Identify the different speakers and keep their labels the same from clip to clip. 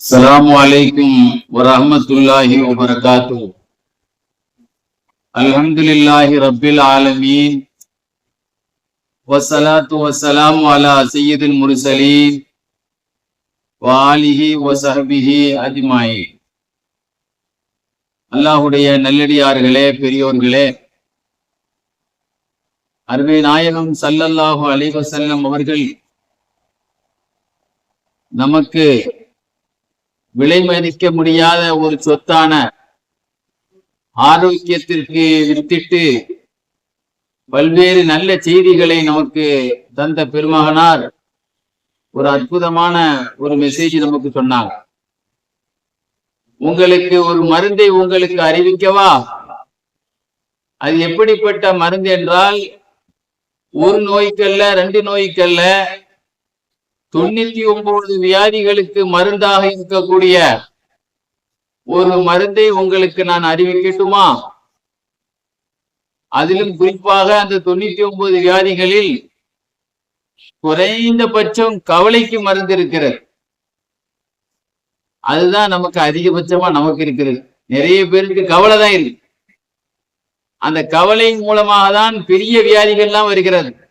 Speaker 1: السلام عليكم ورحمة الله وبركاته الحمد لله رب العالمين والصلاة والسلام على سيد المرسلين وآله وصحبه أجمعين அல்லாஹுடைய நல்லடியார்களே பெரியோர்களே அருமை நாயகம் சல்லல்லாஹு அலைஹி வஸல்லம் அவர்கள் நமக்கு விலை மதிக்க முடியாத ஒரு சொத்தான ஆரோக்கியத்திற்கு வித்திட்டு பல்வேறு நல்ல செய்திகளை நமக்கு தந்த பெருமகனார் ஒரு அற்புதமான ஒரு மெசேஜ் நமக்கு சொன்னாங்க. உங்களுக்கு ஒரு மருந்தை உங்களுக்கு அறிவிக்கவா? அது எப்படிப்பட்ட மருந்து என்றால் ஒரு நோய்க்கல்ல ரெண்டு நோய்க்கல்ல தொண்ணூத்தி ஒன்பது வியாதிகளுக்கு மருந்தாக இருக்கக்கூடிய ஒரு மருந்தை உங்களுக்கு நான் அறிவிக்கட்டுமா? அதிலும் குறிப்பாக அந்த தொண்ணூத்தி ஒன்பது வியாதிகளில் குறைந்தபட்சம் கவலைக்கு மருந்து இருக்கிறது. அதுதான் நமக்கு அதிகபட்சமா நமக்கு இருக்கிறது. நிறைய பேருக்கு கவலை தான் இருக்கு. அந்த கவலை மூலமாக தான் பெரிய வியாதிகள்லாம் வருகிறது.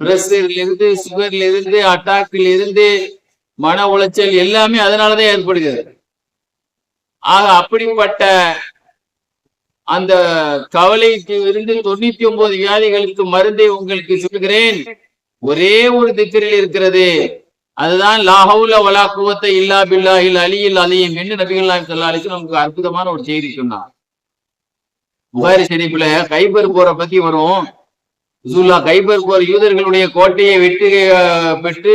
Speaker 1: பிரஷர்ல இருந்து சுகர்ல இருந்து அட்டாக்ல இருந்து மன உளைச்சல் எல்லாமே அதனாலதான் ஏற்படுகிறது. ஆக அப்படிப்பட்ட அந்த கவலைக்கு இருந்து தொண்ணூத்தி ஒன்பது வியாதிகளுக்கு மருந்தை உங்களுக்கு சொல்கிறேன் ஒரே ஒரு திக்கரில் இருக்கிறது. அதுதான் லாஹவுல வலா குவத்தை இல்லா பில்லாஹில் அலியில் அலியும் என்று நபிகள் சொல்லாலிச்சு நமக்கு அற்புதமான ஒரு செய்தி சொன்னார். புகாரி ஷெரீஃப்ல கைபர் போற பத்தி வரும். ரசூல்லா கைபர் போர் யூதர்களுடைய கோட்டையை வெற்றி பெற்று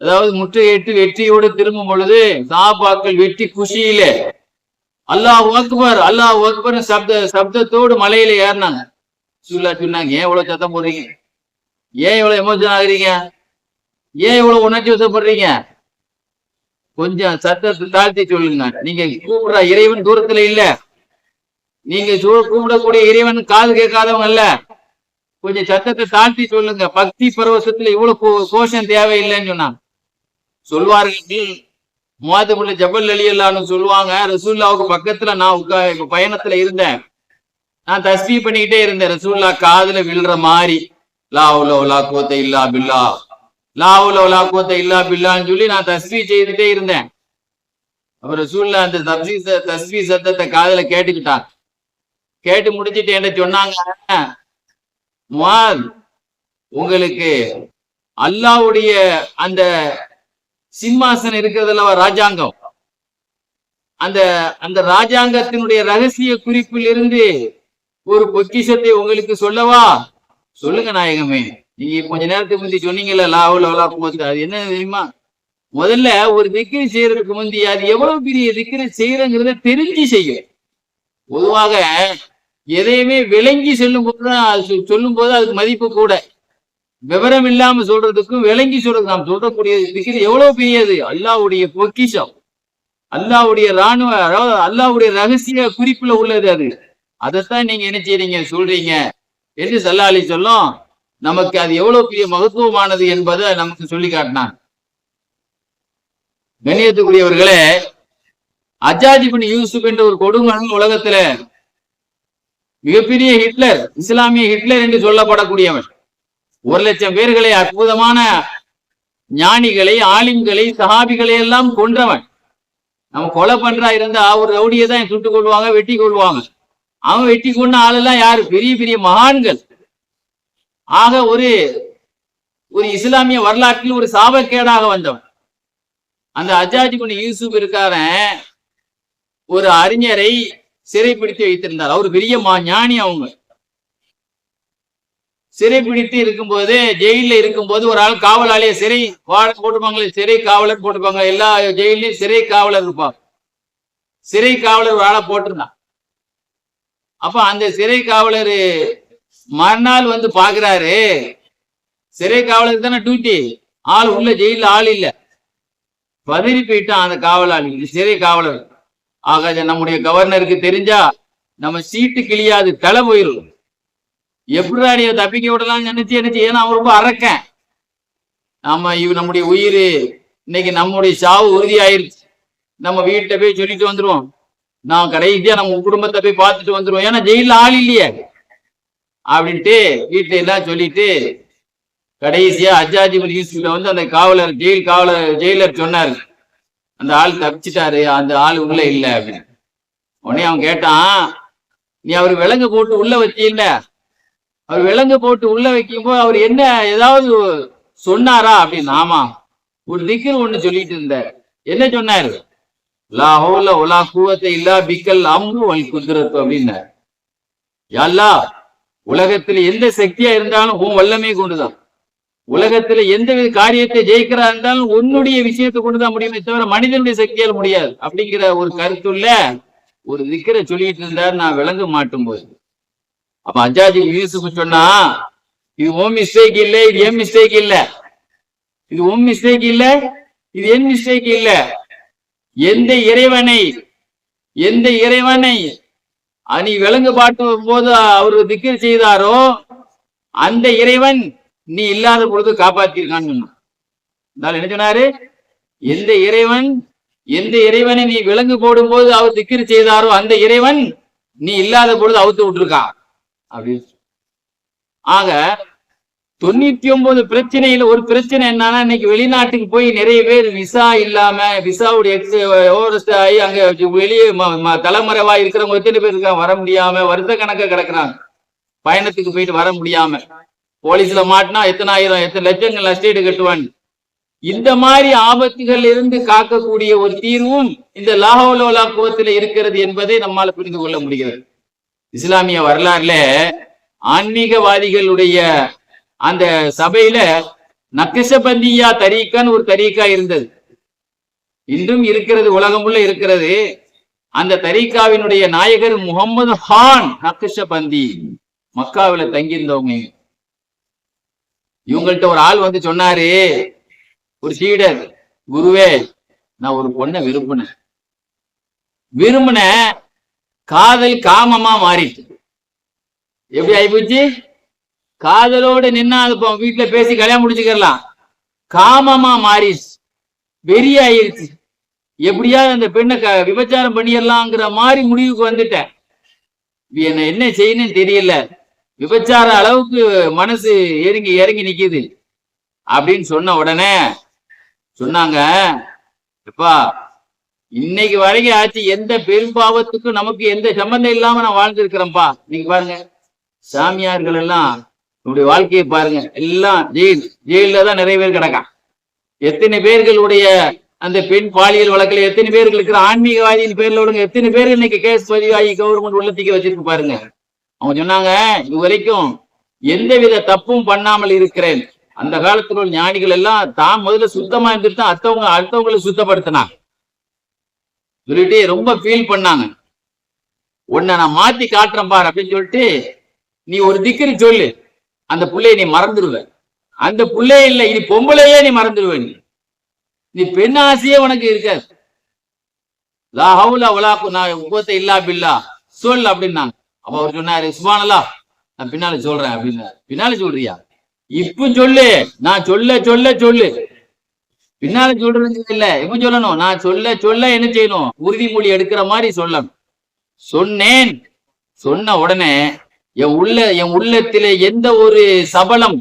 Speaker 1: அதாவது முற்றுகையிட்டு வெற்றியோடு திரும்பும் பொழுது சாபாக்கள் வெற்றி குஷியில அல்லாஹ் அக்பர் அல்லாஹ் அக்பர் சப்த சப்தத்தோடு மலையில ஏறினாங்க. ரசூல்லா சொன்னாங்க ஏன் இவ்வளவு சத்தம் போடுறீங்க? ஏன் இவ்வளவு எமோஷன் ஆகுறீங்க? ஏன் இவ்வளவு உணர்ச்சி வசப்படுறீங்க? கொஞ்சம் சத்தத்தை தாழ்த்தி சொல்லுங்க. நீங்க கூப்பிடுற இறைவன் தூரத்துல இல்ல. நீங்க சு- கூப்பிடக்கூடிய இறைவன் காது கேட்காதவங்க இல்லை கொஞ்சம் சத்தத்தை தாழ்த்தி சொல்லுங்க. பக்தி பரவசத்துல இவ்வளவு கோ- கோஷம் தேவையில்லைன்னு சொன்னாங்க. சொல்வார்கள் மோதமுள்ள ஜபல் அலியல்லான்னு சொல்லுவாங்க. ரசூல்லாவுக்கு பக்கத்துல நான் உட்கா இப்ப பயணத்துல இருந்தேன். நான் தஸ்பீ பண்ணிக்கிட்டே இருந்தேன். ரசூல்லா காதுல விழுற மாதிரி. லாவுல உலா கோத்த இல்லா பில்லா. லாவுல உலா கோத்த இல்லா பில்லான்னு சொல்லி நான் தஸ்பீ செய்துட்டே இருந்தேன். அப்புறம் ரசூல்லா அந்த தஸ்வி ச- சத்தத்தை காதுல கேட்டுக்கிட்டான் கேட்டு முடிச்சிட்டு என்ன சொன்னாங்க? மால் உங்களுக்கு அல்லாவுடைய அந்த சிம்மாசனம் இருக்கிறதுல ராஜாங்கம். அந்த அந்த ராஜாங்கத்தினுடைய ரகசிய குறிப்பில் இருந்து ஒரு பொக்கிஷத்தை உங்களுக்கு சொல்லவா? சொல்லுங்க நாயகமே. நீங்க கொஞ்ச நேரத்துக்கு முந்தி சொன்னீங்கல்ல லாவுல போது அது என்ன தெரியுமா? முதல்ல ஒரு திக்கிரி செய்யறதுக்கு முந்தி அது எவ்வளவு பெரிய திக்கிரி செய்யறங்கிறத தெரிஞ்சு செய்யும். பொதுவாக எதையுமே விளங்கி சொல்லும் போது சொல்லும் போது அதுக்கு மதிப்பு கூட. விவரம் இல்லாம சொல்றதுக்கும் விளங்கி சொல்றது நாம் சொல்லக்கூடிய விஷயம் எவ்வளவு பெரியது? அல்லாவுடைய பொக்கிஷம். அல்லாவுடைய ராணுவ அதாவது அல்லாவுடைய ரகசிய குறிப்புல உள்ளது அது. அதைத்தான் நீங்க என்ன செய்றீங்க? சொல்றீங்க. என்று சல்லாலி சொல்லும் நமக்கு அது எவ்வளவு பெரிய மகத்துவமானது என்பதை நமக்கு சொல்லி காட்டினான் கண்ணியத்துக்குரியவர்களே அஜாஜிபின் யூசுப் என்ற ஒரு கொடுமகன் உலகத்துல மிகப்பெரிய ஹிட்லர் இஸ்லாமிய ஹிட்லர் என்று சொல்லப்படக்கூடியவன் ஒரு லட்சம் பேர்களை அற்புதமான ஞானிகளை ஆலிம்களை சஹாபிகளை எல்லாம் கொன்றவன். நம்ம கொலை பண்றா இருந்தா ஒரு ரவுடியை தான் சுட்டுக் கொள்வாங்க வெட்டி கொள்வாங்க அவன் வெட்டி கொண்ட ஆளெல்லாம் யாரு? பெரிய பெரிய மகான்கள். ஆக ஒரு ஒரு இஸ்லாமிய வரலாற்றில் ஒரு சாபக்கேடாக வந்தவன். அந்த அஜாஜி பண்ணி யூசுப் இருக்காரன் ஒரு அறிஞரை சிறைப்பிடித்து வைத்திருந்தார். அவர் பெரிய மா ஞானி அவங்க. சிறைப்பிடித்து இருக்கும்போது ஜெயில இருக்கும்போது ஒரு ஆள் காவலாளிய சிறை வார்டன் போட்டுப்பாங்களே சிறை காவலர் போட்டுப்பாங்க. எல்லா ஜெயிலையும் சிறை காவலர் இருப்பாங்க சிறை காவலர் ஒரு ஆளை போட்டிருந்தான். அப்ப அந்த சிறை காவலர் மறுநாள் வந்து பாக்குறாரு சிறை காவலர் தானே டியூட்டி ஆள் உள்ள ஜெயில ஆள் இல்ல. பதறி போயிட்டான் அந்த காவலாளி சிறை காவலர். ஆக நம்முடைய கவர்னருக்கு தெரிஞ்சா நம்ம சீட்டு கிழியாது தலை போயிடும் எப்படிதான் நீ தப்பிக்க விடலாம்னு நினைச்சு நினைச்சு ஏன்னா அவன் ரொம்ப அறக்கேன் நாம இவ நம்முடைய உயிர் இன்னைக்கு நம்முடைய சாவு உறுதியாயிருச்சு. நம்ம வீட்டை போய் சொல்லிட்டு வந்துருவோம். நான் கடைசியா நம்ம குடும்பத்தை போய் பார்த்துட்டு வந்துருவோம். ஏன்னா ஜெயில ஆள் இல்லையே. அப்படின்ட்டு வீட்டுல எல்லாம் சொல்லிட்டு கடைசியா அஜாஜிபுல் யூசுப்ல வந்து அந்த காவலர் ஜெயில் காவலர் ஜெயிலர் சொன்னாரு. அந்த ஆள் தப்பிச்சிட்டாரு அந்த ஆள் உள்ள இல்ல அப்படின்னு. உடனே அவன் கேட்டான் நீ அவர் விலங்கு போட்டு உள்ள வச்சீல்ல அவர் விலங்கு போட்டு உள்ள வைக்கும்போது அவர் என்ன ஏதாவது சொன்னாரா அப்படின்னு. ஆமா ஒரு திக்கில் ஒண்ணு சொல்லிட்டு இருந்தார். என்ன சொன்னாரு? லாஹோல ஹவுல ஒலா கூவத்தை இல்லா பிக்கல் அம்பு வல் குதிரத்து அப்படின்னாரு. யல்லா உலகத்துல எந்த சக்தியா இருந்தாலும் உன் வல்லமே கொண்டுதான். உலகத்துல எந்த வித காரியத்தை ஜெயிக்கிறா இருந்தாலும் உன்னுடைய விஷயத்தை கொண்டுதான் முடியுமே தவிர மனிதனுடைய சக்தியால் முடியாது. அப்படிங்கிற ஒரு கருத்துள்ள ஒரு திக்கரை சொல்லிட்டு இருந்தார் நான் விளங்க மாட்டும் போது. அப்ப அஜாஜி யூசுப் சொன்னா இது ஓம் மிஸ்டேக் இல்ல இது என் மிஸ்டேக் இல்ல. இது உன் மிஸ்டேக் இல்ல இது என் மிஸ்டேக் இல்ல. எந்த இறைவனை எந்த இறைவனை அணி விலங்கு பாட்டு போது அவர் திக்கர் செய்தாரோ அந்த இறைவன் நீ இல்லாத பொழுது காப்பாத்திருக்கான்னு இருந்தாலும் என்ன சொன்னாரு? எந்த இறைவன் எந்த இறைவனை நீ விலங்கு போடும் போது அவர் திக்கிரி செய்தாரோ அந்த இறைவன் நீ இல்லாத பொழுது அவுத்து விட்டுருக்கா. அப்படின்னு ஆக தொண்ணூத்தி ஒன்பது பிரச்சனையில ஒரு பிரச்சனை என்னன்னா இன்னைக்கு வெளிநாட்டுக்கு போய் நிறைய பேர் விசா இல்லாம விசாவுடைய ஓவரஸ்ட் ஆகி அங்க வெளியே தலைமுறைவா தலைமறைவா இருக்கிறவங்க எத்தனை பேர் இருக்காங்க? வர முடியாம வருஷ கணக்க கிடக்குறாங்க. பயணத்துக்கு போயிட்டு வர முடியாம. போலீஸ்ல மாட்டினா எத்தனை ஆயிரம் எத்தனை லட்சங்கள் நஷ்டீடு கட்டுவான் இந்த மாதிரி ஆபத்துகள் இருந்து காக்கக்கூடிய ஒரு தீர்வும் இந்த லாஹோலோலா கோத்துல இருக்கிறது என்பதை நம்மால புரிந்து கொள்ள முடிகிறது. இஸ்லாமிய வரலாறுல ஆன்மீகவாதிகளுடைய அந்த சபையில நக்கிஷபந்தியா தரீக்கான்னு ஒரு தரீக்கா இருந்தது. இன்றும் இருக்கிறது உலகமுள்ள இருக்கிறது. அந்த தரீக்காவினுடைய நாயகர் முகமது ஹான் நக்கிஷபந்தி மக்காவில தங்கியிருந்தவங்க இவங்கள்ட்ட ஒரு ஆள் வந்து சொன்னாரு. ஒரு சீடர். குருவே நான் ஒரு பொண்ணை விரும்பினேன். விரும்பின காதல் காமமா மாறிட்டு. எப்படி ஆயிப்போச்சு? காதலோட நின்னா அது இப்போ வீட்டுல பேசி கல்யாணம் முடிச்சுக்கலாம் காமமா மாறிடுச்சு. வெறி ஆயிருச்சு எப்படியாவது அந்த பெண்ணை க விபச்சாரம் பண்ணிடலாங்கிற மாதிரி முடிவுக்கு வந்துட்டேன். என்ன என்ன செய்யணும்னு தெரியல. விபச்சார அளவுக்கு மனசு இறங்கி இறங்கி நிக்குது. அப்படின்னு சொன்ன உடனே சொன்னாங்க எப்பா இன்னைக்கு வரைக்கும் ஆச்சு எந்த பெரும்பாவத்துக்கும் நமக்கு எந்த சம்பந்தம் இல்லாம நான் வாழ்ந்துருக்கிறேன்ப்பா. நீங்க பாருங்க சாமியார்கள் எல்லாம் நம்முடைய வாழ்க்கையை பாருங்க எல்லாம் ஜெயில் ஜெயில தான் நிறைய பேர் கிடக்கான் எத்தனை பேர்களுடைய அந்த பெண் பாலியல் வழக்கில் எத்தனை பேர்கள் இருக்கிற ஆன்மீகவாதியின் பேர்ல விடுங்க எத்தனை பேர் இன்னைக்கு கேஸ் பதிவாகி கவர்மெண்ட் உள்ளத்திக்க வச்சிருக்கு பாருங்க. அவங்க சொன்னாங்க இது வரைக்கும் எந்தவித தப்பும் பண்ணாமல் இருக்கிறேன். அந்த காலத்துல உள்ள ஞானிகள் எல்லாம் தான் முதல்ல சுத்தமா இருந்துட்டு தான் அடுத்தவங்க அடுத்தவங்களை சுத்தப்படுத்தினாங்க. சொல்லிட்டு ரொம்ப ஃபீல் பண்ணாங்க. உன்னை நான் மாத்தி காட்டுறேன் பார் அப்படின்னு சொல்லிட்டு நீ ஒரு திக்கிரி சொல்லு. அந்த புள்ளைய நீ மறந்துடுவ. அந்த புள்ளைய இல்ல இனி பொம்பளையே நீ மறந்துடுவ நீ. நீ பெண் ஆசையே உனக்கு இருக்காது. லா ஹவுல வலா நான் உபத்தை இல்லா பில்லா. சொல் அப்படின்னாங்க. அப்ப அவர் சொன்னாரு சுபானல்லா நான் பின்னால சொல்றேன் அப்படின்னாரு பின்னால சொல்றியா? இப்ப சொல்லு. நான் சொல்ல சொல்ல சொல்லு. பின்னால சொல்றது இல்ல. இப்ப சொல்லணும்? நான் சொல்ல சொல்ல என்ன செய்யணும்? உறுதிமொழி எடுக்கிற மாதிரி சொல்லணும். சொன்னேன். சொன்ன உடனே என் உள்ள என் உள்ளத்திலே எந்த ஒரு சபலம்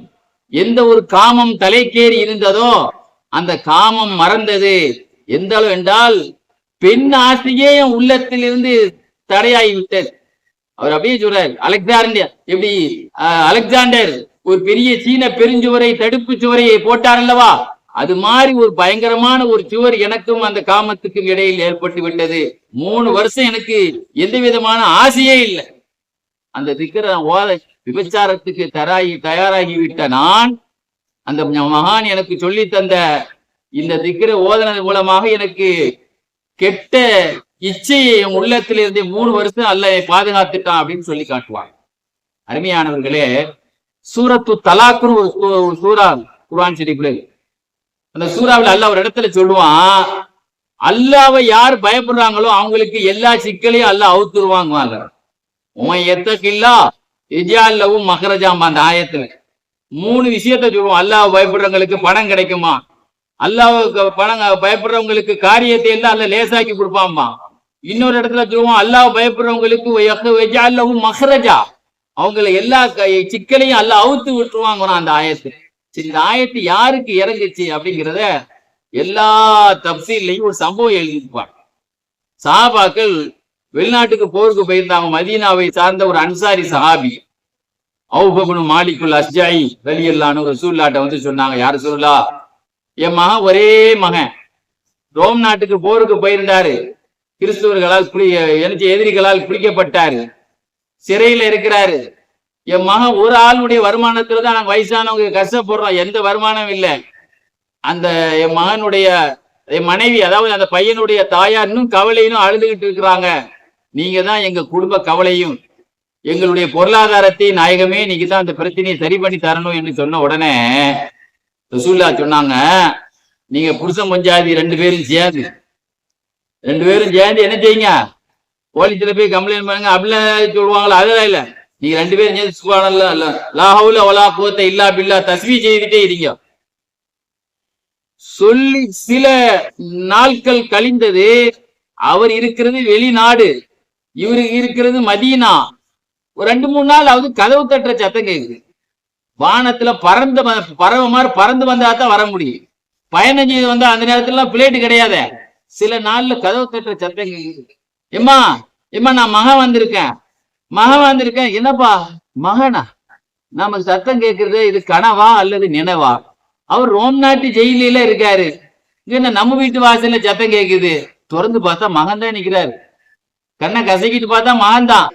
Speaker 1: எந்த ஒரு காமம் தலைக்கேறி இருந்ததோ அந்த காமம் மறந்தது. எந்த அளவு என்றால் பெண் ஆசையே என் உள்ளத்திலிருந்து தடையாகிவிட்டது. தடையாகி விட்டது அவர் அப்படியே சொல்றாரு அலெக்சாண்டர் எப்படி அலெக்சாண்டர் ஒரு பெரிய சீன பெருஞ்சுவரை தடுப்பு சுவரையை போட்டார் அல்லவா அது மாதிரி ஒரு பயங்கரமான ஒரு சுவர் எனக்கும் அந்த காமத்துக்கும் இடையில் ஏற்பட்டு விட்டது. மூணு வருஷம் எனக்கு எந்த விதமான ஆசையே இல்லை. அந்த திக்கர ஓத விபச்சாரத்துக்கு தராகி தயாராகி விட்ட நான் அந்த மகான் எனக்கு சொல்லி தந்த இந்த திக்கர ஓதனது மூலமாக எனக்கு கெட்ட இச்சையை உன் உள்ளத்திலிருந்து மூணு வருஷம் அல்ல பாதுகாத்துட்டான் அப்படின்னு சொல்லி காட்டுவாங்க. அருமையானவர்களே சூரத்து தலாக்குன்னு ஒரு சூ- ஒரு சூறா அந்த சூறாவில் அல்ல ஒரு இடத்துல சொல்லுவான் அல்லாவை யார் பயப்படுறாங்களோ அவங்களுக்கு எல்லா சிக்கலையும் அல்ல அவுத்துருவாங்க உன் எத்தக்கில்லா மகரஜாம் அந்த ஆயத்துல. மூணு விஷயத்த சொல்லுவோம் அல்லாஹ் பயப்படுறவங்களுக்கு பணம் கிடைக்குமா? அல்லாவுக்கு பணம் பயப்படுறவங்களுக்கு காரியத்தை எல்லாம் அல்ல லேசாக்கி கொடுப்பாம்மா இன்னொரு இடத்துல சொல்லுவோம் அல்லாஹ் பயப்படுறவங்களுக்கு மஹரஜா மஹ்ரஜா. அவங்கள எல்லா க- சிக்கலையும் அல்ல அவுத்து விட்டுருவாங்க அந்த ஆயத்து. சரி இந்த ஆயத்து யாருக்கு இறங்குச்சு அப்படிங்கிறத எல்லா தப்சீல்லையும் ஒரு சம்பவம் எழுதிப்பாங்க சஹாபாக்கள் வெளிநாட்டுக்கு போருக்கு போயிருந்தாங்க மதீனாவை சார்ந்த ஒரு அன்சாரி சஹாபி. அவுபபுனு மாலிகுல் அஸ்ஜாயி ஒரு ரசூல்லாட்ட வந்து சொன்னாங்க யாரு சொல்லா என் மகன் ஒரே மகன். ரோம் நாட்டுக்கு போருக்கு போயிருந்தாரு. கிறிஸ்துவர்களால் குளி எனக்கு எதிரிகளால் பிடிக்கப்பட்டாரு சிறையில இருக்கிறாரு. என் மகன் ஒரு ஆளுடைய வருமானத்துல தான் நாங்க வயசானவங்க கஷ்டப்படுறோம். எந்த வருமானம் இல்லை. அந்த என் மகனுடைய என் மனைவி அதாவது அந்த பையனுடைய தாயார் இன்னும் கவலையினும் அழுதுகிட்டு இருக்கிறாங்க. நீங்க தான் எங்க குடும்ப கவலையும் எங்களுடைய பொருளாதாரத்தை நாயகமே நீங்க தான் அந்த பிரச்சனையை சரி பண்ணி தரணும் என்று சொன்ன உடனே ரசூல்லா சொன்னாங்க நீங்க புருஷன் பஞ்சாதி ரெண்டு பேரும் சேர்ந்து ரெண்டு பேரும் சேர்ந்து என்ன செய்யுங்க? போலீஸ்ல போய் கம்ப்ளைண்ட் பண்ணுங்க. அப்படிலாம் சொல்லுவாங்களா? அதெல்லாம் இல்ல. நீங்க ரெண்டு பேரும் சேர்ந்து சுபானல்ல லாஹவுல ஒலா கோத்த இல்லா பில்லா தஸ்வி செய்துட்டே இருங்க. சொல்லி சில நாட்கள் கழிந்தது அவர் இருக்கிறது வெளிநாடு. இவரு இருக்கிறது மதீனா. ஒரு ரெண்டு மூணு நாள் அவது கதவு தட்டுற சத்தம் கேக்குது. வானத்துல பறந்து பறவை மாதிரி பறந்து வந்தா தான் வர முடியும். பயணம் செய்து வந்தா அந்த நேரத்துல பிளேட்டு கிடையாதே. சில நாள்ல கதவு தட்டுற சத்தம் கேக்குது. எம்மா எம்மா நான் மகன் வந்திருக்கேன். மகன் வந்திருக்கேன். என்னப்பா? மகனா? நமக்கு சத்தம் கேட்கறது இது கனவா அல்லது நினைவா? அவர் ரோம் நாட்டு ஜெயிலில இருக்காரு. இங்க என்ன நம்ம வீட்டு வாசல்ல சத்தம் கேக்குது. திறந்து பார்த்தா மகன் தான் நிக்கிறாரு. கண்ணை கசக்கிட்டு பார்த்தா மகன் தான்.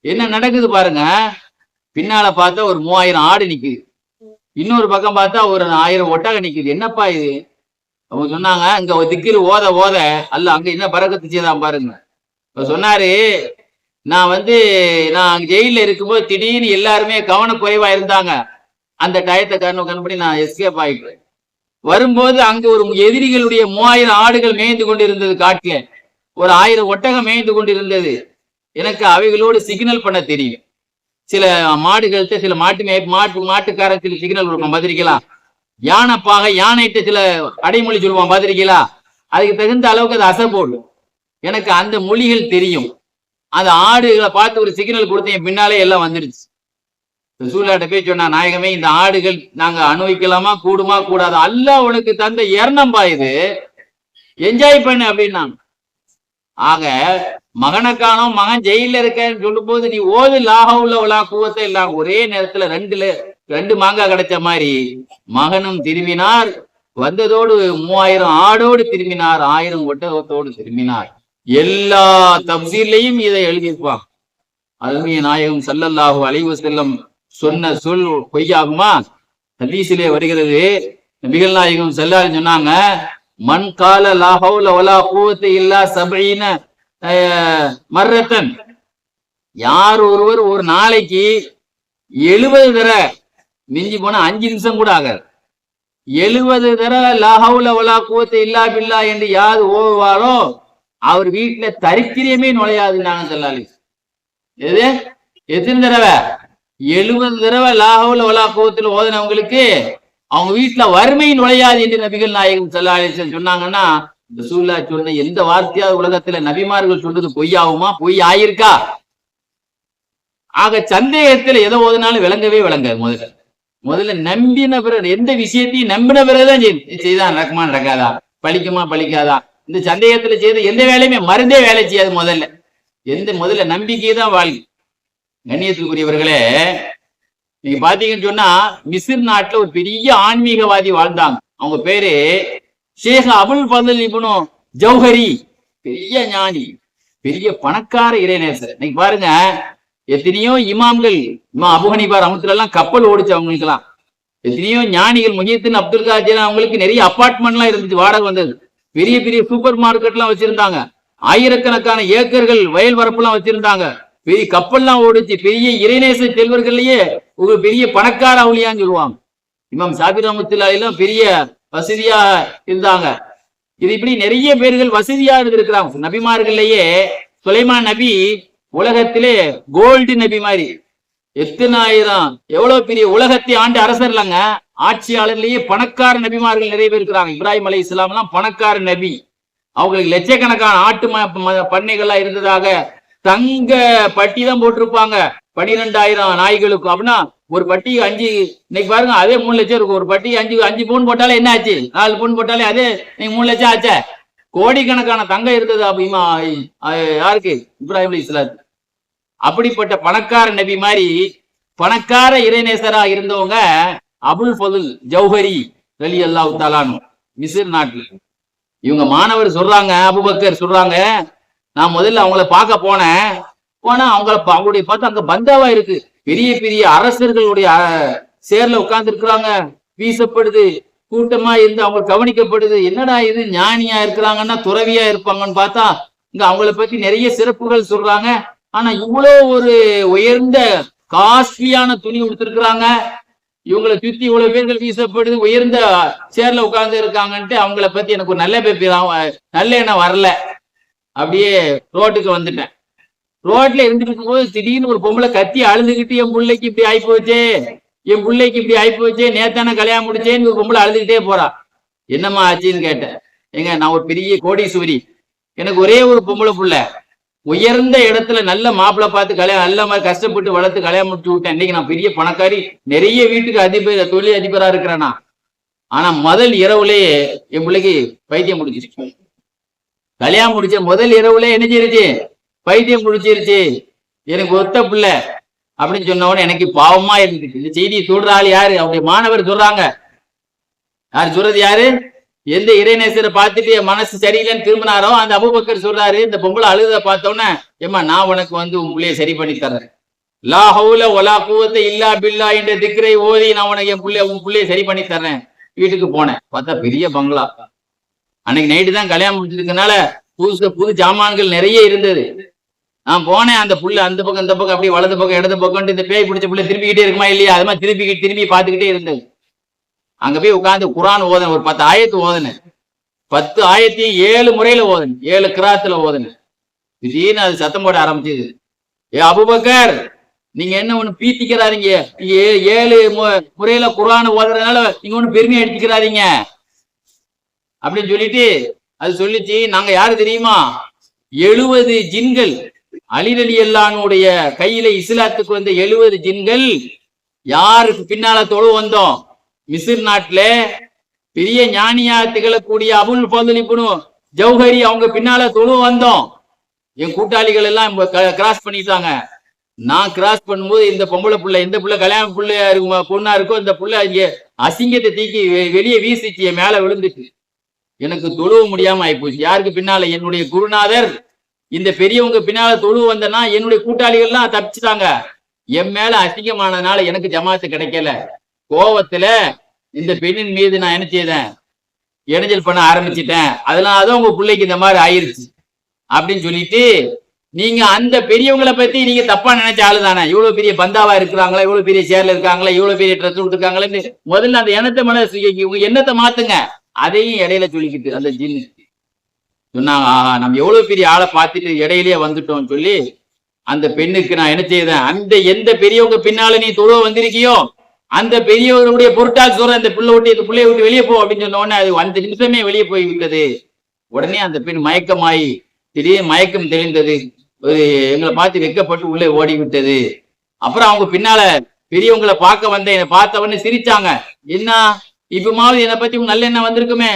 Speaker 1: என்ன நடக்குது பாருங்க. பின்னால பார்த்தா ஒரு மூவாயிரம் ஆடு நிக்குது. இன்னொரு பக்கம் பார்த்தா ஒரு ஆயிரம் ஒட்டகம் நிக்குது. என்னப்பா இது? அவங்க சொன்னாங்க இங்க திக்கில் ஓத ஓத. அல்ல அங்க என்ன பறக்கத்து செய்தான் பாருங்க. இப்ப சொன்னாரு நான் வந்து நான் ஜெயில இருக்கும்போது திடீர்னு எல்லாருமே கவனக்குறைவா இருந்தாங்க. அந்த டயத்தை காரணம் கண்படி நான் எஸ்கேப் ஆயிட்டேன். வரும்போது அங்க ஒரு எதிரிகளுடைய மூவாயிரம் ஆடுகள் மேய்ந்து கொண்டிருந்தது காட்டுல. ஒரு ஆயிரம் ஒட்டகம் மேய்ந்து கொண்டிருந்தது. எனக்கு அவைகளோடு சிக்னல் பண்ண தெரியும். சில மாடுகள்கிட்ட சில மாட்டு மே மாட்டு மாட்டுக்காரன் சில சிக்னல் கொடுக்கும் பதிரிக்கலாம் யானைப்பாக யானைட்டு சில அடைமொழி சொல்லுவான் பார்த்துருக்கீங்களா? அதுக்கு தகுந்த அளவுக்கு அது அசை போடும். எனக்கு அந்த மொழிகள் தெரியும். அந்த ஆடுகளை பார்த்து ஒரு சிக்னல் கொடுத்தேன் பின்னாலே எல்லாம் வந்துடுச்சு. இந்த சூழ்நாட்ட போய் சொன்னா நாயகமே இந்த ஆடுகள் நாங்க அனுபவிக்கலாமா? கூடுமா? கூடாது? அல்ல உனக்கு தந்த இரணம்பா இது என்ஜாய் பண்ணு அப்படின்னா ஆக மகனை மகன் ஜெயில இருக்கேன்னு சொல்லும்போது நீ ஓது லாகவுல உலா கூவத்தை எல்லாம் ஒரே நேரத்துல ரெண்டுல ரெண்டு மாங்காய் கிடைச்ச மாதிரி மகனும் திரும்பினார். வந்ததோடு மூவாயிரம் ஆடோடு திரும்பினார் ஆயிரம் ஒட்டகத்தோடு திரும்பினார். எல்லா தப்சீல்லையும் இதை எழுதியிருப்பான். அருமைய நாயகம் சல்லல்லாஹு அலைவு செல்லம் சொன்ன சொல் பொய்யாகுமா? ஹதீஸிலே வருகிறது. நபிகள் நாயகம் செல்லாருன்னு சொன்னாங்க மண் கால லா ஒலா வலா இல்லா சபையின மர்ரத்தன். யார் ஒருவர் ஒரு நாளைக்கு எழுபது தடவை மிஞ்சி போனா அஞ்சு நிமிஷம் கூட ஆகாது. எழுபது தடவை லஹவுல வலா குவத்த இல்லா பில்லா என்று யார் ஓவாரோ அவர் வீட்டுல தரித்திரியமே நுழையாது ஸல்லல்லாஹு அலைஹி எது? எத்தனை தடவை? எழுபது தடவை லாஹவுல வலா கோவத்தில் ஓதினவங்களுக்கு அவங்க வீட்டுல வறுமை நுழையாது என்று நபிகள் நாயகம் செல்லாலி சொன்னாங்கன்னா ரசூல்லா சொன்ன எந்த வார்த்தையாவது உலகத்துல நபிமார்கள் சொல்றது பொய்யாகுமா? பொய் ஆயிருக்கா ஆக சந்தேகத்துல எதை ஓதுனாலும் விளங்கவே விளங்காது முதல்ல. முதல்ல நம்பின பிறகு எந்த விஷயத்தையும் நம்பின பிறகுதான் செய்~ செய்தா நடக்குமா நடக்காதா பழிக்குமா? பழிக்காதா? இந்த சந்தேகத்துல செய்த எந்த வேலையுமே மருந்தே வேலை செய்யாது முதல்ல. எந்த முதல்ல நம்பிக்கை தான் வாழ்க்கை. கண்ணியத்துக்குரியவர்களே நீங்க பாத்தீங்கன்னு சொன்னா மிசிர் நாட்டுல ஒரு பெரிய ஆன்மீகவாதி வாழ்ந்தாங்க. அவங்க பேரு ஷேக் அபுல் ஃபதல் இப்னு ஜௌஹரி. பெரிய ஞானி. பெரிய பணக்கார இறைநேசர். இன்னைக்கு பாருங்க எத்தனையோ இமாம்கள் இமா அபு அமுத்துல எல்லாம் கப்பல் ஓடிச்சு அவங்களுக்கெல்லாம் எத்தனையோ ஞானிகள் முகியத்தின் அப்துல் காஜின் அவங்களுக்கு நிறைய அப்பார்ட்மெண்ட் எல்லாம் இருந்துச்சு வாடகை வந்தது. பெரிய பெரிய சூப்பர் மார்க்கெட் எல்லாம் வச்சிருந்தாங்க. ஆயிரக்கணக்கான ஏக்கர்கள் வயல் வரப்பு எல்லாம் வச்சிருந்தாங்க. பெரிய கப்பல்லாம் ஓடிச்சு. பெரிய இறைநேச செல்வர்கள்லயே ஒரு பெரிய பணக்கார அவளியான்னு சொல்லுவாங்க. இமாம் சாபிர் ரஹமத்துல்லாஹிலாம் பெரிய வசதியா இருந்தாங்க. இது இப்படி நிறைய பேர்கள் வசதியா இருந்திருக்கிறாங்க. நபிமார்கள்லயே சுலைமான் நபி உலகத்திலே கோல்டு நபி மாதிரி. எத்தனாயிரம் எவ்வளவு பெரிய உலகத்தை ஆண்டு அரசர் இல்லைங்க. ஆட்சியாளர்லயே பணக்கார நபிமார்கள் நிறைய பேர் இருக்கிறாங்க. இப்ராஹிம் அலி இஸ்லாம் எல்லாம் பணக்கார நபி. அவங்களுக்கு லட்சக்கணக்கான ஆட்டு ம- பண்ணைகள்லாம் இருந்ததாக தங்க பட்டி தான் போட்டிருப்பாங்க. பனிரெண்டாயிரம் நாய்களுக்கு அப்படின்னா ஒரு பட்டி அஞ்சு இன்னைக்கு பாருங்க அதே மூணு லட்சம் இருக்கும். ஒரு பட்டி அஞ்சு அஞ்சு பவுன் போட்டாலே என்ன ஆச்சு? நாலு பவுன் போட்டாலே அதே நீங்க மூணு லட்சம் ஆச்சே. கோடிக்கணக்கான தங்கம் இருந்தது அப்படிமா யாருக்கு? இப்ராஹிம் அலி இஸ்லாத்து அப்படிப்பட்ட பணக்கார நபி மாதிரி பணக்கார இறைநேசரா இருந்தவங்க அபுல் ஃபதுல் ஜௌஹரி ரலி அல்லாஹ் தாலானு மிசிர் நாட்டுல. இவங்க மாணவர் சொல்றாங்க அபுபக்கர் சொல்றாங்க நான் முதல்ல அவங்கள பார்க்க போனேன். போனா அவங்கள அவங்களுடைய பார்த்தா அங்க பந்தாவா இருக்கு? பெரிய பெரிய அரசர்களுடைய சேர்ல உட்கார்ந்து இருக்கிறாங்க வீசப்படுது. கூட்டமா இருந்து அவங்க கவனிக்கப்படுது. என்னடா இது? ஞானியா இருக்கிறாங்கன்னா துறவியா இருப்பாங்கன்னு பார்த்தா இங்க அவங்கள பத்தி நிறைய சிறப்புகள் சொல்றாங்க. ஆனா இவ்வளவு ஒரு உயர்ந்த காஸ்ட்லியான துணி கொடுத்துருக்குறாங்க இவங்களை சுத்தி இவ்வளவு பேர்கள் வீசப்படுது. உயர்ந்த சேர்ல உட்கார்ந்து இருக்காங்கன்ட்டு அவங்கள பத்தி எனக்கு ஒரு நல்ல பேப்பி நல்ல எண்ணம் வரல. அப்படியே ரோட்டுக்கு வந்துட்டேன். ரோட்ல இருந்துட்டு போது திடீர்னு ஒரு பொம்பளை கத்தி அழுதுகிட்டு என் பிள்ளைக்கு இப்படி ஆயி போச்சே என் பிள்ளைக்கு இப்படி ஆயி போச்சே நேத்தான கல்யாணம் முடிச்சேன்னு ஒரு பொம்பளை அழுதுகிட்டே போறா. என்னம்மா ஆச்சுன்னு கேட்டேன். ஏங்க நான் ஒரு பெரிய கோடீஸ்வரி. எனக்கு ஒரே ஒரு பொம்பளை புள்ள. உயர்ந்த இடத்துல நல்ல மாப்பிள்ளை பார்த்து கல்யாணம் நல்ல மாதிரி கஷ்டப்பட்டு வளர்த்து கல்யாணம் முடிச்சு விட்டேன். இன்னைக்கு நான் பெரிய பணக்காரி நிறைய வீட்டுக்கு அதிபர் தொழில் அதிபரா இருக்கிறேனா. ஆனா முதல் இரவுலயே என் பிள்ளைக்கு பைத்தியம் முடிஞ்சிருச்சு கல்யாணம் முடிச்ச முதல் இரவுல என்ன செய்யுச்சு பைத்தியம் முடிச்சிருச்சு எனக்கு ஒத்த பிள்ளை. அப்படின்னு சொன்ன உடனே எனக்கு பாவமா இருந்துச்சு. இந்த செய்தியை சொல்ற ஆள் யாரு? அவருடைய மாணவர் சொல்றாங்க. யார் சொல்றது யாரு? எந்த இறைநேசரை பார்த்துட்டு என் மனசு சரியில்லைன்னு திரும்பினாரோ அந்த அபுபக்கர் சொல்றாரு. இந்த பொம்பளை அழுத பார்த்தோன்னே ஏமா நான் உனக்கு வந்து உன் பிள்ளைய சரி பண்ணி தர்றேன். லா ஹவுல ஒலா கூவத்தை இல்லா பில்லா என்ற திக்கரை ஓதி நான் உனக்கு என் பிள்ளைய உன் பிள்ளைய சரி பண்ணி தர்றேன். வீட்டுக்கு போனேன். பார்த்தா பெரிய பங்களா. அன்னைக்கு நைட்டு தான் கல்யாணம் முடிச்சிருக்கனால புதுசு புது ஜாமான்கள் நிறைய இருந்தது. நான் போனேன் அந்த புள்ள அந்த பக்கம் இந்த பக்கம் அப்படியே வலது பக்கம் இடது பக்கம் இந்த பேய் பிடிச்ச புள்ள திரும்பிக்கிட்டே இருக்குமா இல்லையா? அது மாதிரி திரும்பி திரும்பி பார்த்துக்கிட்டே இருந்தது. அங்க போய் உட்காந்து குரான் ஓதன ஒரு பத்து ஆயத்து ஓதனேன். பத்து ஆயத்தையும் ஏழு முறையில ஓதன ஏழு கிராத்துல ஓதன திடீர்னு அது சத்தம் போட ஆரம்பிச்சது. ஏ அபுபக்கர் நீங்க என்ன ஒண்ணு பீத்திக்கிறாதீங்க? ஏழு மு- முறையில குரான் ஓதுறதுனால நீங்க ஒண்ணு பெருமையை எடுத்துக்கிறாதீங்க. அப்படின்னு சொல்லிட்டு அது சொல்லிச்சு நாங்க யாரு தெரியுமா? எழுபது ஜின்கள். அலிரலி அல்லானுடைய கையில இஸ்லாத்துக்கு வந்த எழுபது ஜின்கள். யாருக்கு பின்னால தொழு வந்தோம்? மிசிர் நாட்டுல பெரிய ஞானியா திகழக்கூடிய அபுல் ஃபதுல் இப்னு ஜௌஹரி அவங்க பின்னால தொழு வந்தோம். என் கூட்டாளிகள் எல்லாம் கிராஸ் பண்ணிட்டாங்க. நான் கிராஸ் பண்ணும்போது இந்த பொம்பளை புள்ள இந்த புள்ள கல்யாண பிள்ளையா இருக்கும் பொண்ணா இருக்கோ இந்த புள்ள இங்க அசிங்கத்தை தூக்கி வெளியே வீசிச்சு மேல விழுந்துட்டு எனக்கு தொழுவ முடியாம ஆயிப்போச்சு. யாருக்கு பின்னால? என்னுடைய குருநாதர். இந்த பெரியவங்க பின்னால தொழு வந்தனா என்னுடைய கூட்டாளிகள்லாம் தப்பிச்சிட்டாங்க. என் மேல அசிங்கமானதுனால எனக்கு ஜமாத்து கிடைக்கல. கோவத்துல இந்த பெண்ணின் மீது நான் என்ன செய்தேன்? இடைஞ்சல் பண்ண ஆரம்பிச்சிட்டேன். அதனால தான் உங்க பிள்ளைக்கு இந்த மாதிரி ஆயிருச்சு. அப்படின்னு சொல்லிட்டு நீங்க அந்த பெரியவங்களை பத்தி நீங்க தப்பா நினைச்ச ஆளு தானே இவ்வளவு பெரிய பந்தாவா இருக்கிறாங்களா? இவ்வளவு பெரிய சேர்ல இருக்காங்களா? இவ்வளவு பெரிய ட்ரெஸ் கொடுத்துருக்காங்களேன்னு முதல்ல அந்த எண்ணத்தை மனசு உங்க எண்ணத்தை மாத்துங்க. அதையும் இடையில சொல்லிக்கிட்டு அந்த ஜின்னு. சொன்னாங்க ஆஹா நம்ம எவ்வளவு பெரிய ஆளை பார்த்துட்டு இடையிலேயே வந்துட்டோம்னு சொல்லி அந்த பெண்ணுக்கு நான் என்ன செய்தேன்? அந்த எந்த பெரியவங்க பின்னால நீ தொழுவ வந்திருக்கியோ அந்த பெரியவருடைய பொருட்டால் சொல்ற அந்த பிள்ளை விட்டு இந்த பிள்ளைய விட்டு வெளியே போ அப்படின்னு சொன்ன உடனே அது அந்த நிமிஷமே வெளியே போய் விட்டது உடனே அந்த பெண் மயக்கமாயி திடீர்னு மயக்கம் தெளிந்தது. ஒரு எங்களை பார்த்து வெக்கப்பட்டு உள்ளே ஓடி விட்டது அப்புறம் அவங்க பின்னால பெரியவங்களை பார்க்க வந்த என்னை பார்த்த சிரிச்சாங்க. என்ன? இப்பமாவது என்னை பத்தி நல்ல எண்ணம் வந்திருக்குமே?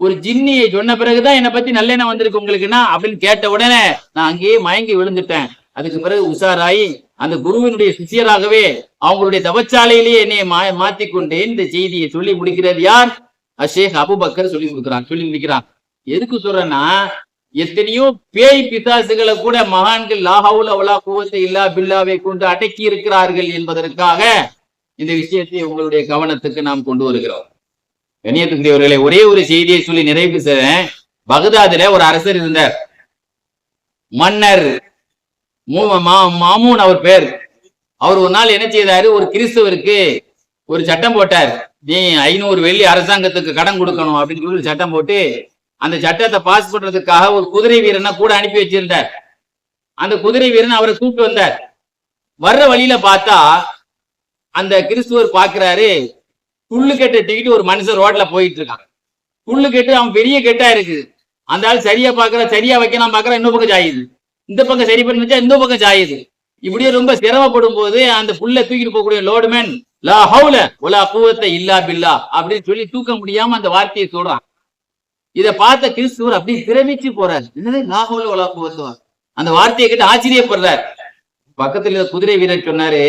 Speaker 1: ஒரு ஜின்னியை சொன்ன பிறகுதான் என்னை பத்தி நல்ல எண்ணம் வந்திருக்கு உங்களுக்குன்னா அப்படின்னு கேட்ட உடனே நான் அங்கேயே மயங்கி விழுந்துட்டேன். அதுக்கு பிறகு உஷாராயி அந்த குருவினுடைய சிஷியராகவே அவங்களுடைய தவச்சாலையிலேயே என்னை மா மாத்தி கொண்டு இந்த செய்தியை சொல்லி முடிக்கிறது யார்? அஷேக் அபுபக்கர் சொல்லி கொடுக்குறான் சொல்லி முடிக்கிறான் எதுக்கு சொல்றேன்னா எத்தனையோ பேய் பிசாசுகளை கூட மகான்கள் லாஹவுல அவலா கூவத்தை இல்லா பில்லாவை கொண்டு அடக்கி இருக்கிறார்கள் என்பதற்காக இந்த விஷயத்தை உங்களுடைய கவனத்துக்கு நாம் கொண்டு வருகிறோம். கண்ணியத்துக்குரியவர்களை ஒரே ஒரு செய்தியை சொல்லி நிறைவு செய்றேன் பகதாதுல ஒரு அரசர் இருந்தார். மன்னர் மூ- மா- மாமூன் அவர் பேர். அவர் ஒரு நாள் என்ன செய்தாரு? ஒரு கிறிஸ்தவருக்கு ஒரு சட்டம் போட்டார். நீ ஐநூறு வெள்ளி அரசாங்கத்துக்கு கடன் கொடுக்கணும் அப்படின்னு சொல்லி ஒரு சட்டம் போட்டு அந்த சட்டத்தை பாஸ் பண்றதுக்காக ஒரு குதிரை வீரனை கூட அனுப்பி வச்சிருந்தார். அந்த குதிரை வீரன் அவரை கூப்பிட்டு வந்தார். வர்ற வழியில பார்த்தா அந்த கிறிஸ்துவர் பாக்குறாரு புல்லு கெட்ட தூக்கிட்டு ஒரு மனுஷன் ரோட்ல போயிட்டு இருக்கான். புல்லு கெட்டு அவன் பெரிய கெட்டா இருக்குது. அந்த ஆள் சரியா பாக்குற சரியா வைக்கலாம் பாக்குற இன்னொரு பக்கம் சாயுது. இந்த பக்கம் சரி பண்ணி வச்சா இந்த பக்கம் சாயுது. இப்படியே ரொம்ப சிரமப்படும் போது அந்த புல்ல தூக்கிட்டு போகக்கூடிய லோடுமேன் லா ஹவுல உலா பூவத்தை இல்லா பில்லா அப்படின்னு சொல்லி தூக்க முடியாம அந்த வார்த்தையை சொல்றான். இத பார்த்த கிறிஸ்துவர் அப்படியே பிரமிச்சு போறாரு. என்னது? லா ஹவுல உலா கூவத்துவா அந்த வார்த்தையை கேட்டு ஆச்சரியப்படுறார். பக்கத்துல குதிரை வீரர் சொன்னாரு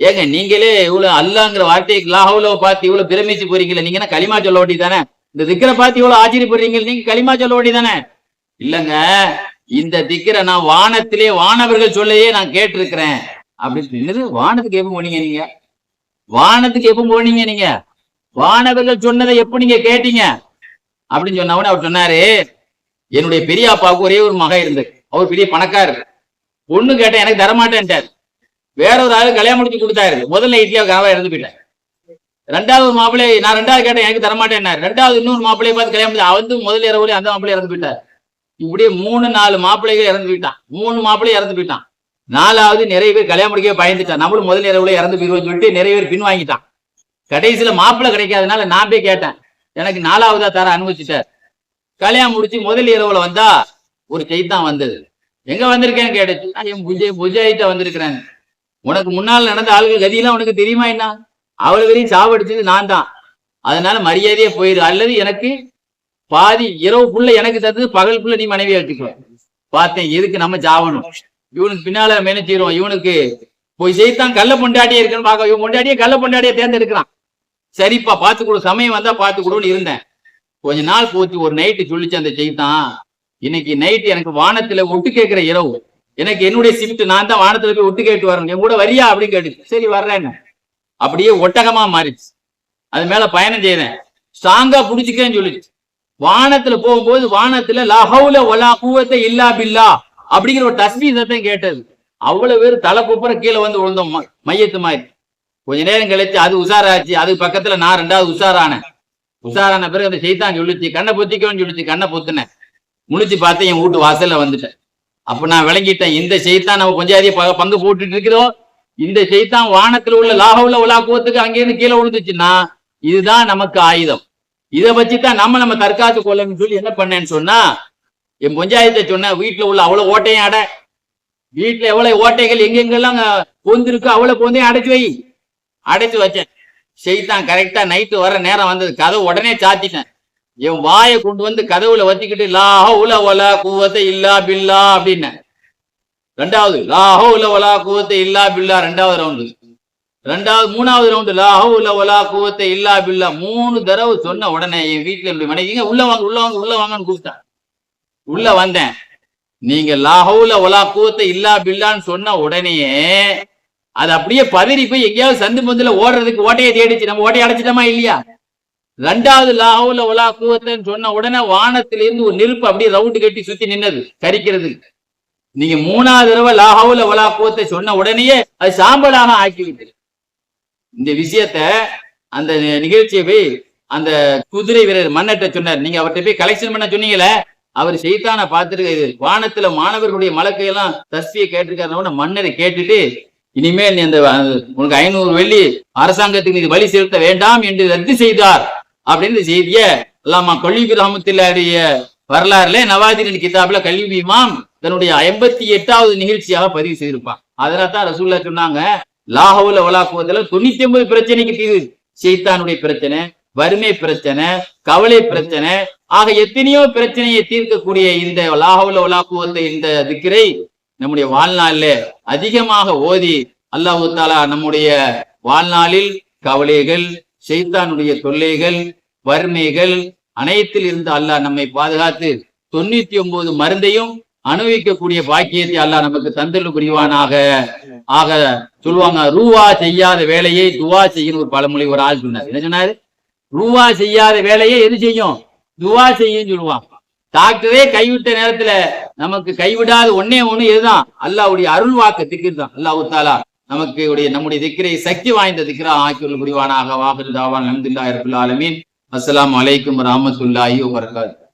Speaker 1: ஏங்க நீங்களே இவ்வளவு அல்லாங்கிற வார்த்தையை லாஹவுல பார்த்து இவ்வளவு பிரமிச்சு போறீங்களே நீங்க என்ன களிமா சொல்ல வேண்டியதானே இந்த திக்கரை பார்த்து இவ்வளவு ஆச்சரியப்படுறீங்க நீங்க களிமா சொல்ல வேண்டியதானே இல்லங்க இந்த திக்கரை நான் வானத்திலே வானவர்கள் சொல்லையே நான் கேட்டிருக்கிறேன். அப்படின்னு வானத்துக்கு எப்ப போனீங்க நீங்க? வானத்துக்கு எப்ப போனீங்க நீங்க? வானவர்கள் சொன்னதை எப்ப நீங்க கேட்டீங்க? அப்படின்னு சொன்ன அவர் சொன்னாரு என்னுடைய பெரியப்பாவுக்கு ஒரே ஒரு மகன் இருந்தது. அவர் பெரிய பணக்காரர். பொண்ணு கேட்டேன் எனக்கு தரமாட்டேன்ட்டார். வேற ஒரு ஆளு கல்யாணம் முடிச்சு கொடுத்தாரு. முதல்ல இட்லியா கனவா இறந்து போயிட்டேன் ரெண்டாவது மாப்பிள்ளை நான் ரெண்டாவது கேட்டேன் எனக்கு தரமாட்டேன்னாரு. ரெண்டாவது இன்னொரு மாப்பிள்ளையை பார்த்து கல்யாணம் பண்ணி அவன் வந்து முதல்ல இரவுல அந்த மாப்பிள்ளை இறந்து போயிட்டார். இப்படியே மூணு நாலு மாப்பிள்ளைகள் இறந்து போயிட்டான். மூணு மாப்பிள்ளை இறந்து போயிட்டான். நாலாவது நிறைய பேர் கல்யாணம் முடிக்கவே பயந்துட்டான். நம்மளும் முதல் இரவுல இறந்து போயிருவோம்னு சொல்லிட்டு நிறைய பேர் பின் வாங்கிட்டான். கடைசியில மாப்பிள்ளை கிடைக்காதனால நான் போய் கேட்டேன். எனக்கு நாலாவதா தர அனுபவிச்சுட்டார் கல்யாணம் முடிச்சு முதல் இரவுல வந்தா ஒரு செய்தான் வந்தது. எங்க வந்திருக்கேன்னு கேட்டுச்சு நான் என் புஜை புஜாயிட்ட வந்திருக்கிறேன். உனக்கு முன்னால் நடந்த ஆளுகள் கதியெல்லாம் உனக்கு தெரியுமா என்ன? அவ்வளவு வரையும் சாவடிச்சது நான் தான். அதனால மரியாதையே போயிரு. அல்லது எனக்கு பாதி இரவு புள்ள எனக்கு தந்தது பகல் புள்ள நீ மனைவியை எடுத்துக்கோ பார்த்தேன் எதுக்கு நம்ம சாவணும்? இவனுக்கு பின்னால மேனச்சிரும் இவனுக்கு போய் செய்தான் கள்ள பொண்டாட்டியே இருக்குன்னு பார்க்க இவன் பொண்டாட்டியே கள்ள பொண்டாட்டியை தேர்ந்தெடுக்கிறான். சரிப்பா பார்த்து கொடு சமயம் வந்தா பார்த்து கொடுன்னு இருந்தேன். கொஞ்ச நாள் போச்சு ஒரு நைட்டு சொல்லிச்சு அந்த செய்தான் இன்னைக்கு நைட்டு எனக்கு வானத்துல ஒட்டு கேட்கிற இரவு. எனக்கு என்னுடைய ஷிஃப்ட் நான் தான் வானத்துல போய் ஒட்டு கேட்டு வரணும். என் கூட வரியா அப்படின்னு கேட்டுச்சு. சரி வர்றேன்னு அப்படியே ஒட்டகமா மாறிச்சு அது மேல பயணம் செய்தேன். ஸ்ட்ராங்கா புடிச்சுக்கேன்னு சொல்லிச்சு. வானத்துல போகும்போது வானத்துல லஹவுல ஒலா கூவத்தை இல்லா பில்லா அப்படிங்கிற ஒரு தஸ்மி சத்தம் கேட்டது. அவ்வளவு பேர் தலை குப்புற கீழே வந்து விழுந்தோம் மையத்து மாதிரி. கொஞ்ச நேரம் கழிச்சு அது உஷாராச்சு. அது பக்கத்துல நான் ரெண்டாவது உஷாரானேன். உஷாரான பிறகு அந்த செய்தான் சொல்லிச்சு கண்ணை பொத்திக்கோன்னு சொல்லிச்சு கண்ணை பொத்துனேன். முழிச்சு பார்த்து என் வீட்டு வாசல்ல வந்துட்டேன். அப்ப நான் விளங்கிட்டேன் இந்த செய்தான் நம்ம கொஞ்சம் அதிக பங்கு போட்டுட்டு இருக்கிறோம். இந்த செய்தான் வானத்துல உள்ள லாகவுல உலாக்குவத்துக்கு அங்கிருந்து கீழே விழுந்துச்சுன்னா இதுதான் நமக்கு ஆயுதம். இதை வச்சுதான் நம்ம நம்ம தற்காத்து கொள்ளணும்னு சொல்லி என்ன பண்ணேன்னு சொன்னா என் பஞ்சாயத்தை சொன்னேன் வீட்டுல உள்ள அவ்வளவு ஓட்டையும் அடை. வீட்டுல எவ்வளவு ஓட்டைகள் எங்கெங்கெல்லாம் பொந்திருக்கோ அவ்வளவு பொந்தையும் அடைச்சு வை. அடைச்சு வச்சேன். செய்தான் கரெக்டா நைட்டு வர நேரம் வந்தது. கதை உடனே சாத்திட்டேன். என் வாயை கொண்டு வந்து கதவுல வச்சுக்கிட்டு லாஹ வலா குவத்தை கூவத்தை இல்லா பில்லா அப்படின்னேன் ரெண்டாவது லாஹோ வலா குவத்தை இல்லா பில்லா ரெண்டாவது ரவுண்டு. ரெண்டாவது மூணாவது ரவுண்டு லாஹோ வலா குவத்தை கூவத்தை இல்லா பில்லா மூணு தடவை சொன்ன உடனே என் வீட்டுல என்னுடைய மனைவிங்க உள்ள வாங்க உள்ள வாங்க உள்ள வாங்கன்னு கூப்பிட்டேன் உள்ள வந்தேன். நீங்க லாஹவுல ஒலா கூவத்தை இல்லா பில்லான்னு சொன்ன உடனேயே அது அப்படியே பதறி போய் எங்கேயாவது சந்து பந்துல ஓடுறதுக்கு ஓட்டையை தேடிச்சு நம்ம ஓட்டையை அடைச்சிட்டோமா இல்லையா? ரெண்டாவது லாஹவுல உலா கூவத்தைன்னு சொன்ன உடனே வானத்திலிருந்து ஒரு நெருப்பு அப்படியே ரவுண்டு கட்டி சுத்தி நின்னது கரிக்கிறது நீங்க மூணாவது தடவை லாஹவுல உலா கூவத்தை சொன்ன உடனேயே அது சாம்பலாக ஆக்கிவிட்டு. இந்த விஷயத்த அந்த நிகழ்ச்சியை போய் அந்த குதிரை வீரர் மன்னட்ட சொன்னார். நீங்க அவர்கிட்ட போய் கலெக்ஷன் பண்ண சொன்னீங்களே அவர் செய்தான பார்த்துருக்காரு. வானத்துல மாணவர்களுடைய மலக்கையெல்லாம் தஸ்வியை கேட்டிருக்காரு மன்னரை கேட்டுட்டு இனிமேல் நீ அந்த அந்த உனக்கு ஐநூறு வெள்ளி அரசாங்கத்துக்கு நீ வழி செலுத்த வேண்டாம் என்று ரத்து செய்தார். அப்படின்னு செய்திய அல்லாமா கொல்லிபி ரஹமத்துல்லாடைய வரலாறுல நவாதிரின் கிதாப்ல கல்வி இமாம் தன்னுடைய ஐம்பத்தி எட்டாவது நிகழ்ச்சியாக பதிவு செய்திருப்பான். அதனால தான் ரசூல்லா சொன்னாங்க லாகவுல வலாக்குவதில் தொண்ணூத்தி ஒன்பது பிரச்சனைக்கு தீர்வு செய்தானுடைய பிரச்சனை வறுமை பிரச்சனை கவலை பிரச்சனை ஆக எத்தனையோ பிரச்சனையை தீர்க்கக்கூடிய இந்த லாகவுல உலாக்குவந்த இந்த திக்கிரை நம்முடைய வாழ்நாளில் அதிகமாக ஓதி அல்லாஹு தாலா நம்முடைய வாழ்நாளில் கவலைகள் செய்தானுடைய தொல்லைகள் வறுமைகள் அனைத்தில் இருந்து அல்லாஹ் நம்மை பாதுகாத்து தொண்ணூத்தி ஒன்பது மருந்தையும் அனுபவிக்கக்கூடிய பாக்கியத்தை அல்லாஹ் நமக்கு தந்தல் புரிவானாக. ஆக சொல்லுவாங்க ரூவா செய்யாத வேலையை துவா செய்யணும் ஒரு பழமொழி ஒரு ஆள் சொன்னார். என்ன சொன்னாரு? ரூவா செய்யாத வேலையை எது செய்யும்? துவா செய்யும் சொல்லுவான். டாக்டரே கைவிட்ட நேரத்துல நமக்கு கைவிடாத ஒன்னே ஒண்ணு இதுதான் அல்லாவுடைய அருள் வாக்கு திக்ர் தான் அல்லாஹ் தாலா நமக்கு உடைய நம்முடைய திக்கரை சக்தி வாய்ந்த திக்கிரா ஆக்கியுள்ள குடிவானாக வாகரு தாவான் அலமதுல்லா இரபுல் ஆலமீன். அஸ்லாம் அலைக்கும் ராமத்துல்லாஹி வபரகாத்துஹு.